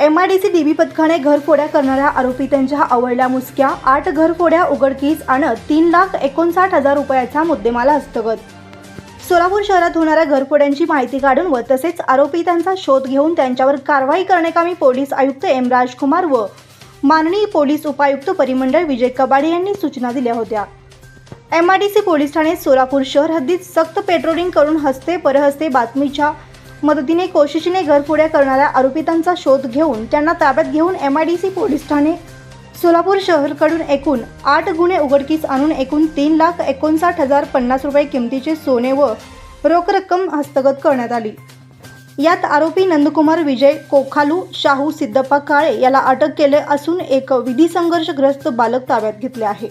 MIDC dB पथकाने घरफोड्या करणाऱ्या आरोपी त्यांच्या आवडल्या मुसक्या आठ घरफोड्या उघडकीस आणत तीन लाख एकोणसाठ हजार रुपयाचा मुद्देमाला हस्तगत. सोलापूर शहरात होणाऱ्या घरफोड्यांची माहिती काढून व तसेच आरोपी त्यांचा शोध घेऊन त्यांच्यावर कारवाई करण्याकामी पोलीस आयुक्त एम राजकुमार व माननीय पोलीस उपायुक्त परिमंडळ विजय कबाडे यांनी सूचना दिल्या होत्या. M I D C police Thane Solapur शहर हद्दीत सक्त पेट्रोलिंग करून हस्ते परहस्ते बातमीच्या मदतीने कोशिशीने घरफोड्या करणाऱ्या आरोपितांचा शोध घेऊन त्यांना ताब्यात घेऊन M I D C police Thane Solapur शहरकडून एकूण आठ गुन्हे उघडकीस आणून एकूण तीन लाख एकोणसाठ हजार पन्नास रुपये किमतीचे सोने व रोख रक्कम हस्तगत करण्यात आली. यात आरोपी नंदकुमार विजय कोखालू शाहू सिद्धप्पा काळे याला अटक केले असून एक विधी संघर्षग्रस्त बालक ताब्यात घेतले आहे.